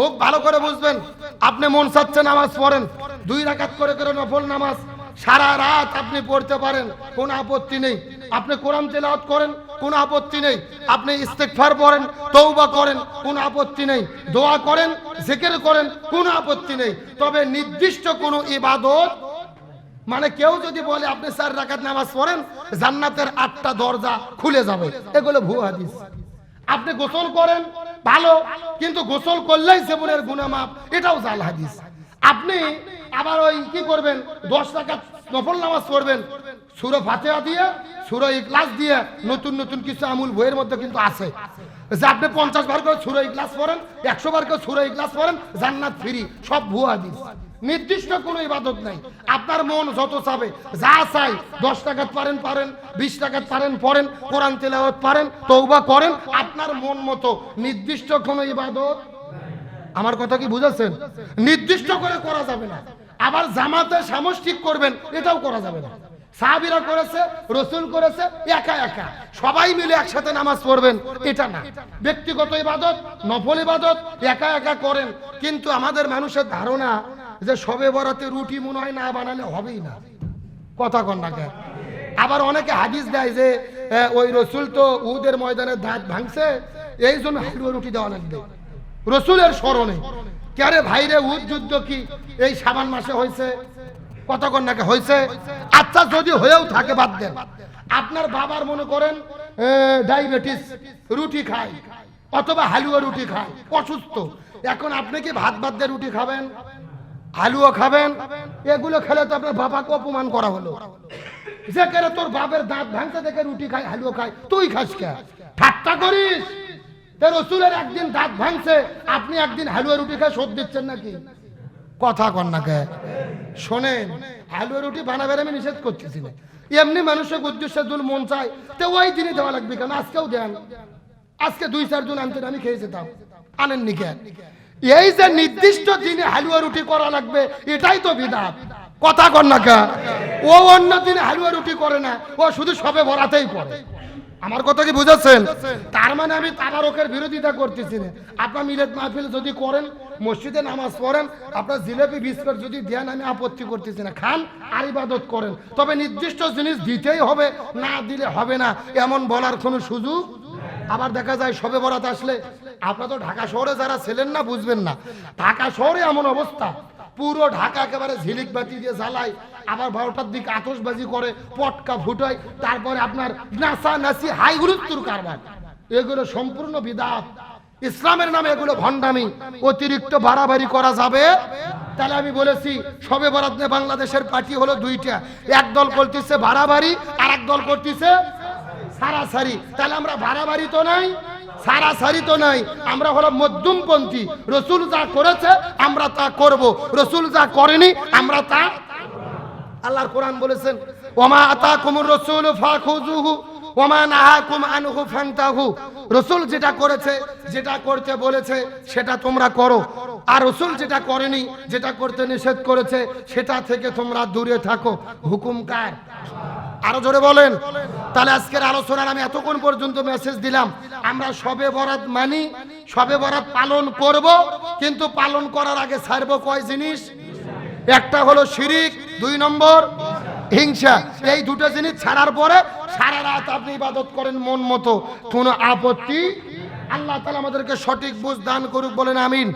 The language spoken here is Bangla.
খুব ভালো করে বুঝবেন। আপনি মন চাচ্ছে নামাজ পড়েন। দুই রাকাত করে করে নফল নামাজ। সারা রাত আপনি পড়তে পারেন। কোনো আপত্তি নেই। আপনি কোরআন তেলাওয়াত করেন, কোনো আপত্তি নেই। আপনি ইস্তেগফার পড়েন তৌবা করেন, কোনো আপত্তি নেই। দোয়া করেন, জিকির করেন, কোনো আপত্তি নেই। তবে নির্দিষ্ট কোনো ইবাদত মানে কেউ যদি বলে আপনি চার রাকাত নামাজ পড়েন, জান্নাতের আটটা দরজা খুলে যাবে। এগুলো ভুয়া হাদিস। আপনি গোসল করেন ভালো, কিন্তু গোসল করলেই জীবনের গুনামাপ এটাও জাল হাদিস। আপনি আবার ওই কি করবেন, দশ টাকা নফল নামাজ পড়বেন সুরো ফাতেহা দিয়ে, সুরো ইকলাস দিয়ে নতুন নতুন কিছু আমুল বইয়ের মধ্যে কিন্তু আছে। যে আপনি পঞ্চাশ বার করে সুরো ইকলাস পড়েন, একশো বার করে সুরো ইকলাস পড়েন, জান্নাত ফ্রি, সব ভুয়া হাদিস। নির্দিষ্ট কোনো ইবাদত নাই। আপনার মন যত চাবে, যা চাই, দশ টাকা পারেন পারেন, বিশ টাকা পারেন, পড়েন, কোরআন তেলাওয়াত পারেন তৌবা করেন, আপনার মন মতো নির্দিষ্ট কোনো ইবাদত আমার কথা কি বুঝাচ্ছেন নির্দিষ্ট করে করা যাবে না। আবার জামাতে সামষ্টিক করবেন, এটাও করা যাবে না। সাহাবিরা করেছে, রসুল করেছে, একা একা। সবাই মিলে একসাথে নামাজ পড়বেন, এটা না। ব্যক্তিগত ইবাদত, নফল ইবাদত, একা একা করেন। কিন্তু আমাদের মানুষের ধারণা যে সবে বরাতে রুটি মনে হয় না বানালে হবেই না। কথা কন না কেন? আবার অনেকে হাদিস দেয় যে ওই রসুল তো উদের ময়দানে দাঁত ভাঙছে, এই জন্য হালুয়া রুটি দেওয়া লাগবে। রসুলের স্মরণে। ক্যারে ভাইরে উদ যুদ্ধ কি এই সাবান মাসে হয়েছে? কতক্ষণ নাকি হয়েছে আচ্ছা যদি হয়েও থাকে, বাদ দেন। আপনার বাবার মনে করেন ডায়াবেটিস, রুটি খায়, অথবা হালুয়া রুটি খায়, অসুস্থ। এখন আপনি কি ভাত বাদ দিয়ে রুটি খাবেন? আলুও খাবেন? এগুলো খেলে তো আপনার বাবাকে অপমান করা হলো। যে কেন তোর বাপের দাঁত ভাঙতে দেখে রুটি খায়, হালুয়া খায়, তুই খাস কে? ঠাট্টা করিস? রসুলের একদিন দাঁত ভাঙছে, আপনি একদিন হালুয়া রুটি খায় শোধ দিচ্ছেন নাকি? কথা কন না কে? শোনেন হালুয়া রুটি বানাবেন আমি নিষেধ করতেছি না। এমনি মানুষের উদ্দেশ্যে দুল মন চায়, তো ওই দিনই দেওয়া লাগবে কেন? আজকেও দেন। আজকে দুই, চার চারজন আনতেন আমি খেয়ে যেতাম আনেননি কেন এই যে নির্দিষ্ট দিনে হালুয়া রুটি করা লাগবে, এটাই তো বিধান। কথা কর না ও অন্য দিনে হালুয়া রুটি করে না, ও শুধু সবে ভরাতেই করে। আমার কথা কি বুঝাচ্ছেন? তার মানে আমি তাবারকের বিরোধিতা করতেছি না। আপনার মিলেদ মাহফিল যদি করেন মসজিদে নামাজ পড়েন আপনার জিলেপি বিস্কুট যদি দেন আমি আপত্তি করতেছি না। খান আর ইবাদত করেন। তবে নির্দিষ্ট জিনিস দিতেই হবে না দিলে হবে না এমন বলার কোনো সুযোগ আবার দেখা যায় সবে বরাত আসলে। আপনারা তো ঢাকা শহরে যারা ছিলেন না বুঝবেন না। ঢাকা শহরে এমন অবস্থা। পুরো ঢাকা একেবারে ঝিলিক বাতি দিয়ে জ্বালায়। আবার বারোটার দিকে আতসবাজি করে, পটকা ফুটায়, তারপরে আপনার নাসা নাসি হাই গুরুত্বর কারবার। এগুলো সম্পূর্ণ বিদাত। ইসলামের নামে এগুলো ভণ্ডামি। অতিরিক্ত বাড়াবাড়ি করা যাবে। তাহলে আমি বলেছি, সবে বরাত বাংলাদেশের পার্টি হলো দুইটা। এক দল করতেছে বাড়াবাড়ি আর এক দল করতেছে সারাসারি। তাহলে আমরা বাড়াবাড়ি তো নাই। সারাসারি তো নাই। আমরা হলো মধ্যমপন্থী। রসুল যা করেছে, আমরা তা করব। রসুল যা করেনি, আমরা তা আল্লাহর কোরআন বলেছেন, ওমা আতা কুমুর রসুল ফাখুজুহু ওমা নাহাকুম আনহু ফান্তাহু। রসুল যেটা করেছে, যেটা করতে বলেছে, সেটা তোমরা করো। আর রসুল যেটা করেনি, যেটা করতে নিষেধ করেছে, সেটা থেকে তোমরা দূরে থাকো। হুকুম কার? আরও জোরে বলেন। তাহলে আজকের আলোচনার আমি এতক্ষণ পর্যন্ত মেসেজ দিলাম। আমরা সবে বরাত মানি, সবে বরাত পালন করব, কিন্তু পালন করার আগে ছাড়বো কয় জিনিস? একটা হলো শিরিক, দুই নম্বর হিংসা। এই দুটো জিনিস ছাড়ার পরে সারা রাত আপনি ইবাদত করেন মন মতো। কোনো আপত্তি? আল্লাহ তালা আমাদেরকে সঠিক বুঝ দান করুক, বলেন আমিন।